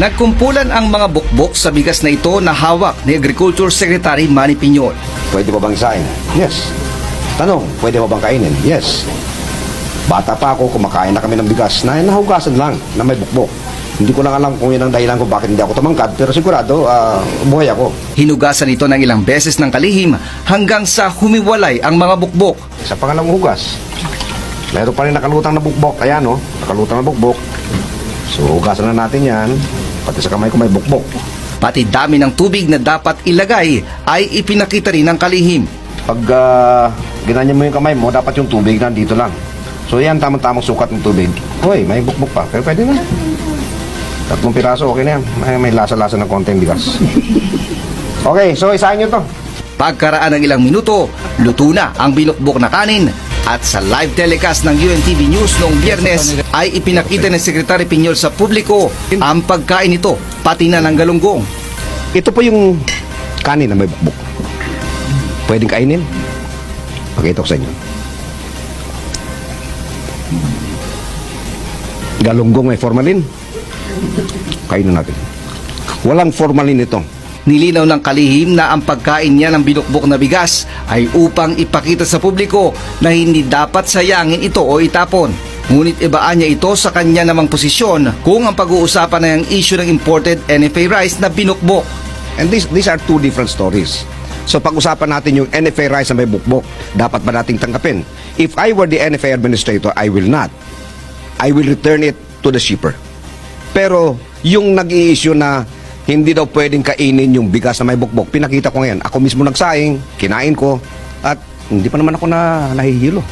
Nagkumpulan ang mga bukbok sa bigas na ito na hawak ni Agriculture Secretary Manny Piñol. Pwede ba bang isain? Yes. Tanong, pwede ba bang kainin? Yes. Bata pa ako, kumakain na kami ng bigas na nahugasan lang na may bukbok. Hindi ko lang alam kung yun ang dahilan kung bakit hindi ako tumangkad, pero sigurado, ah, buhay ako. Hinugasan ito ng ilang beses ng kalihim hanggang sa humiwalay ang mga bukbok. Sa pangalawang hugas, meron pa rin nakalutang na bukbok. Ayan, oh, nakalutang na bukbok. So, hugasan na natin yan. Pati sa kamay ko may bukbok. Pati dami ng tubig na dapat ilagay ay ipinakita rin ng kalihim. Pag uh, ginanya mo yung kamay mo, dapat yung tubig nandito lang. So, yan, tamang-tamang sukat ng tubig. Hoy, may bukbok pa. Pero pwede na. Tatlong piraso, okay na yan. May, may lasa-lasa ng konting bigas. Okay, so isahin nyo to. Pagkaraan ng ilang minuto, luto na ang binukbok na kanin at sa live telecast ng UNTV News noong biyernes ay ipinakita ng Secretary Piñol sa publiko ang pagkain nito, pati na ng galunggong. Ito po yung kanin na may bukbok. Pwedeng kainin. Pakita ko sa inyo. Galunggong may formalin. Kainin natin. Walang formalin ito. Nilinaw ng kalihim na ang pagkain niya ng binukbok na bigas ay upang ipakita sa publiko na hindi dapat sayangin ito o itapon. Ngunit ibaan niya ito sa kanya namang posisyon kung ang pag-uusapan ay ang issue ng imported NFA rice na binukbok. And these, these are two different stories. So pag-usapan natin yung NFA rice na may bukbok, dapat ba nating tanggapin? If I were the NFA administrator, I will not. I will return it to the shipper. Pero yung nag-i-issue na hindi daw pwedeng kainin yung bigas na may bukbok, pinakita ko ngayon. Ako mismo nagsaing, kinain ko, at hindi pa naman ako na nahihilo.